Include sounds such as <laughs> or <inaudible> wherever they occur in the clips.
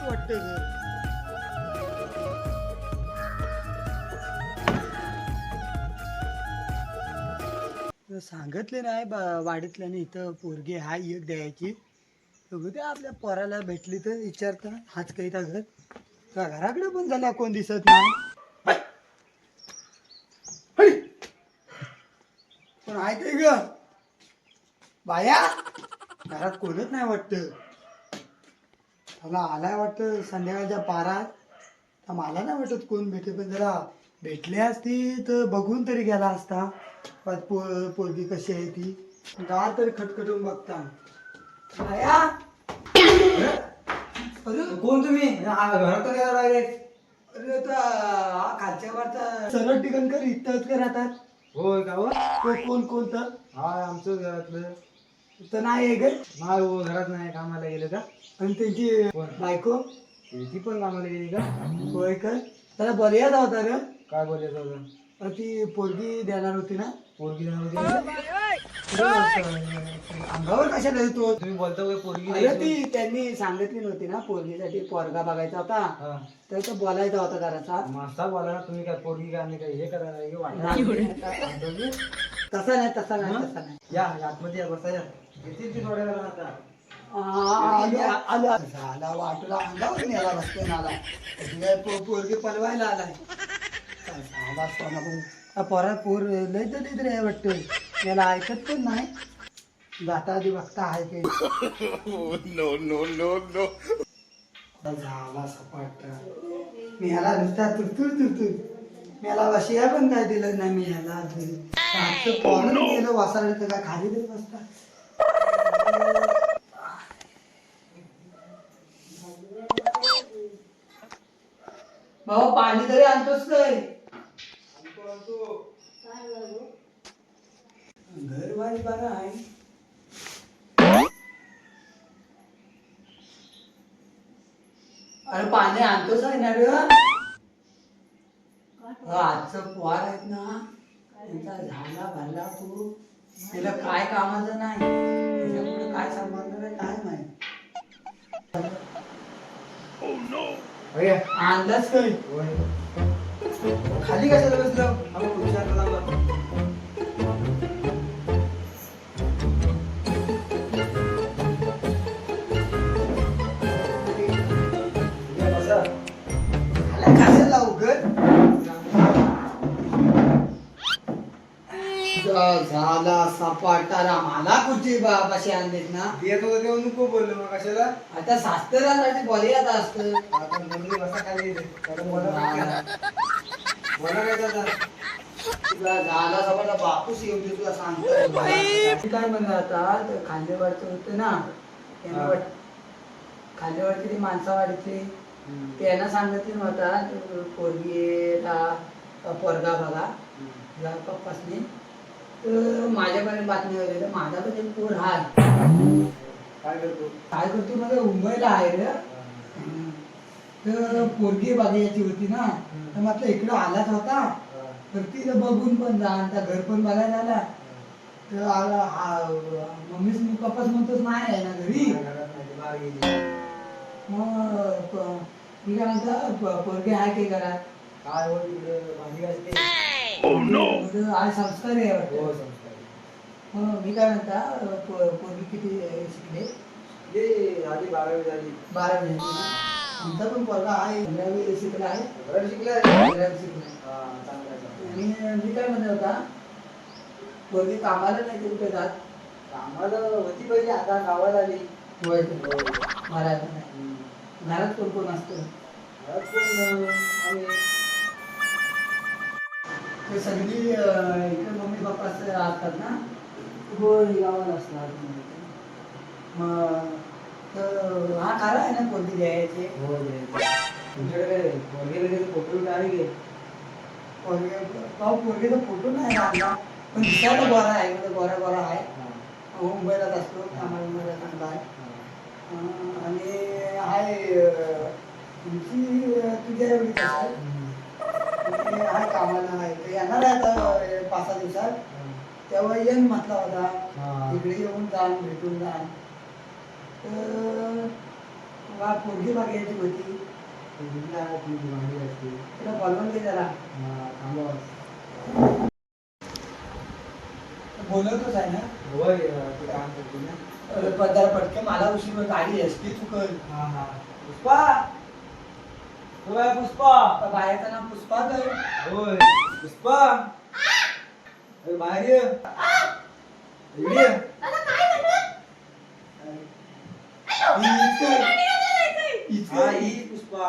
वाटतं घर तर सांगितले नाही बा- वाडीतल्याने इथं पोरगी हाय एक द्यायची. बघू ते आपल्या पोराला भेटली तर विचारता हाच काही तर घर का घराकडे पण झाला कोण दिसत नाही! पण आहे ते ग बाया घरात कोणच नाही वाटतं. मला आलाय वाटतं संध्याकाळच्या पारात. तर मला नाही वाटत कोण भेटे पण जरा भेटली असती तर बघून तरी गेला असता. पो पोरगी कशी आहे ती? गावात तरी खटखटून बघता. अरे! कोण तुम्ही? घरात तर गेला डायरेक्ट अरे हा खालच्या वरचा सरळ टिकनकर इथंच का राहतात होय का हो? कोण कोणतं हा आमचं घरातलं. तर नाही आहे ग नाही हो घरात नाही कामाला गेलं का? आणि त्यांची? बायको ती पण कामाला गेली का? होय का? त्याला बर्याच होता ग काय बोलायचं होतं अरे ती पोरगी देणार होती ना? पोरगी देणार होती? अंगावर कशाला येतो तुम्ही बोलता पोरगी अरे ती त्यांनी सांगितली नव्हती ना पोरगीसाठी पोरगा बघायचा होता. तर तो बोलायचा होता जरासा मासा बोला ना तुम्ही काय पोरगी काय नाही काय हे करायला हे तसा नाही तसा नाही तसा नाही. या आतमध्ये या बसा या. येतील ती थोड्या वेळानं आता. आलो. आलो. झाला वाटला अंगावर नेला रस्ते नाला काय पो- पोरगी पलवायला आलाय. काय झाला सोना भाऊ हा पोरा पोर लय तर लय तरी आहे वाटतं. याला ऐकत पण नाही. जाता आधी बघता आहे ते. झाला सपाट. मी ह्याला नुसता तुरतुर तुरतुर. मी ह्याला वशिया पण काय दिलं नाही मी ह्याला आजचं पोरण गेलं वासाला तर काय खाली देत बसता. भाऊ पाणी तरी आणतोस काय? घर बारी आहे. अरे पाणी आणतोच आहे ना रे आजचं पोहार आहेत ना. त्यांचा झाला भरला तू. तिला काय कामाचं नाही. त्याच्यापुढे काय संबंध आहे काय माहिती? अंदाज आणलाच खाली कशाला बसलो? आपण विचारला झाला सपाटारा मला कुठची बाबाशी आणलीत ना? येत होतं तेव्हा नको बोललो मग कशाला? आता शास्त्रासाठी असत आता मुलगी बसा खाली कारण बोला. काय बोला काय दादा? तुला झाला सपाटा बापूस येऊन तुला सांगतो. काय म्हणलं आता ते खांदेवाडचं होतं ना त्यांना खांदेवाडची ती माणसावाडीची त्यांना सांगितली नव्हता ते पोरगीला पोरगा बघा. या पप्पासनी. तर माझ्यापर्यंत बातमी वगैरे. माझा पण एक पोर हाय. काय करतो? काय करतो? मुंबईला आहे रे. तर पोरगी बघायची होती ना तर म्हटलं इकडं आलाच होता. तर तिथं बघून पण जा आणि घर पण बघायला आला. तर आला हा मम्मीच मी पप्पाच म्हणतोच नाही आहे ना घरी. मग मी काय म्हणता पोरगी आहे की घरात? काय हो तिकडे? भाजी म्हणजे आज संस्कार आहे हो वाटतं मग मी काय म्हणता पो- पोरगी किती शिकले? ये आधी बारावी झाली. बारावी झाली. पण पोरगा आहे पंधरावी शिकला आहे? बरं शिकलाय पंधरावी शिकला हा चांगला आहे, चांगला आहे. आणि मी काय म्हणत होता पोरगी कामाला नाही ते कुठे जात? कामाला होती पाहिजे आता गावाला आली. होय हो. घरात नाही. हम्म. घरात कोण कोण असतं? घरात पण अं, आम्ही. ते सगळी इकडे मम्मी पप्पा असतात ना होय गावाला असतात मग तर हा खरा आहे ना पोरगी द्यायची? हो. तुमच्याकडे पोरगे लगेच फोटो आहे की? पोरगे भाऊ पोरगेचा फोटो नाही आणला पण दिसायला गोरा आहे म्हणजे गोरा गोरा आहे. मुंबईलाच असतो कामाला मुंबईला चांगला आहे आणि आहे तुमची तुझ्या एवढीच आहे आणि आहे कामाला आहे. ते येणार आहे आता अं, पाच सहा दिवसात. तेव्हा येईन म्हटला होता. इकडे येऊन जा भेटून जा तर वा पोरगी बघायची होती. असते तुला बोलवून घे जरा. बोलवतोच आहे ना? होय ते काम करते ना. अरे पण जरा पटकन मला उशीर. गाडी एस टी चुकल. हा हा. पुष्पा होय पुष्पा. बायाचं नाव पुष्पा कर होय पुष्पा. अरे बाहेर ये. इकडे ये. हा ही पुष्पा.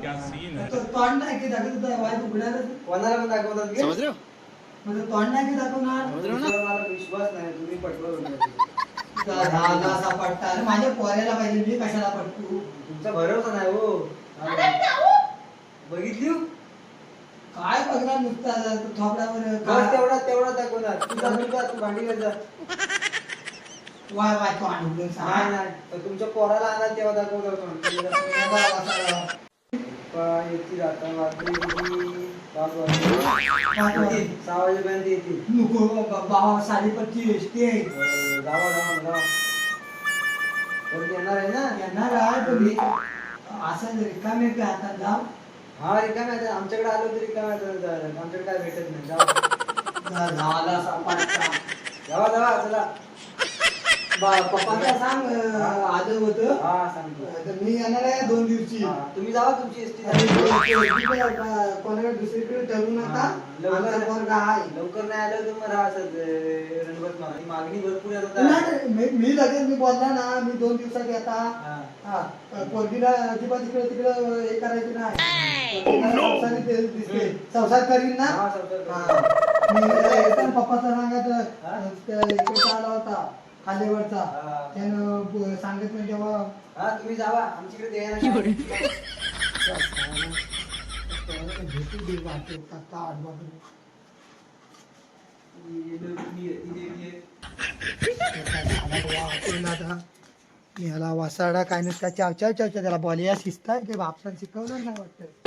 क्या सीन है? तोंड नाही की दाखवत होता, वाय उघडायला कोणाला पण दाखवतात की? म्हणजे तोंड नाही की दाखवणार? मला विश्वास नाही तुम्ही पटवलं तुझा झाला असा पट्टा. अरे माझ्या पोऱ्याला पाहिजे मी कशाला पटकू तुमचा भरोसा नाही हो. बघितली हो? काय बघणार नुसता थोपड्यावर बस काय- तेवढा तेवढा दाखवणार. तू जा तू जा तू भांडी घाल जा. वाय वाय तोंड उघडून नाही सांग. नाही तर तुमच्या पोराला आणा तेव्हा दाखवतो आपण. <laughs> बाबा, रात्री. किती? <laughs> पाच वाजता सहा वाजेपर्यंत नको बाबा, एसटी आहे जावा जावा जावा कोण येणार आहे ना येणार आहे तुम्ही असं रिकामे का आता हा आमच्याकडे आलो. तरी रिकाम्या आमच्याकडे काय भेटत नाही जावा झाला जावा जावा चला बा- पप्पाला सांग होतं. हा तर मी येणार आहे दोन दिवशी. तुम्ही जावा तुमची एसटी आणि कोणाकडे कोणाकडे दुसरीकडे ठरवू नका लवकर. नाही. आलं तर मागणी भरपूर मी लगेच मी बोलला ना मी दोन दिवसात येता हा. हा पोरगीला अजिबात इकडे तिकडे हे करायचं नाही. संसारी ते दिसते संसार करीन ना? हा. हा. पप्पाचा सांगायचं हा? त्या इकडे आला होता खालीवरचा हा. त्यानं सांगितलं तेव्हा हा तुम्ही जावा आमच्याकडे. भेटू दे वाटते. ही ही ह्याला वासाडा काय नसता चाव चाव चाव चाव त्याला बॉलिया शिजताय ते बापसान शिकवलं नाही वाटतं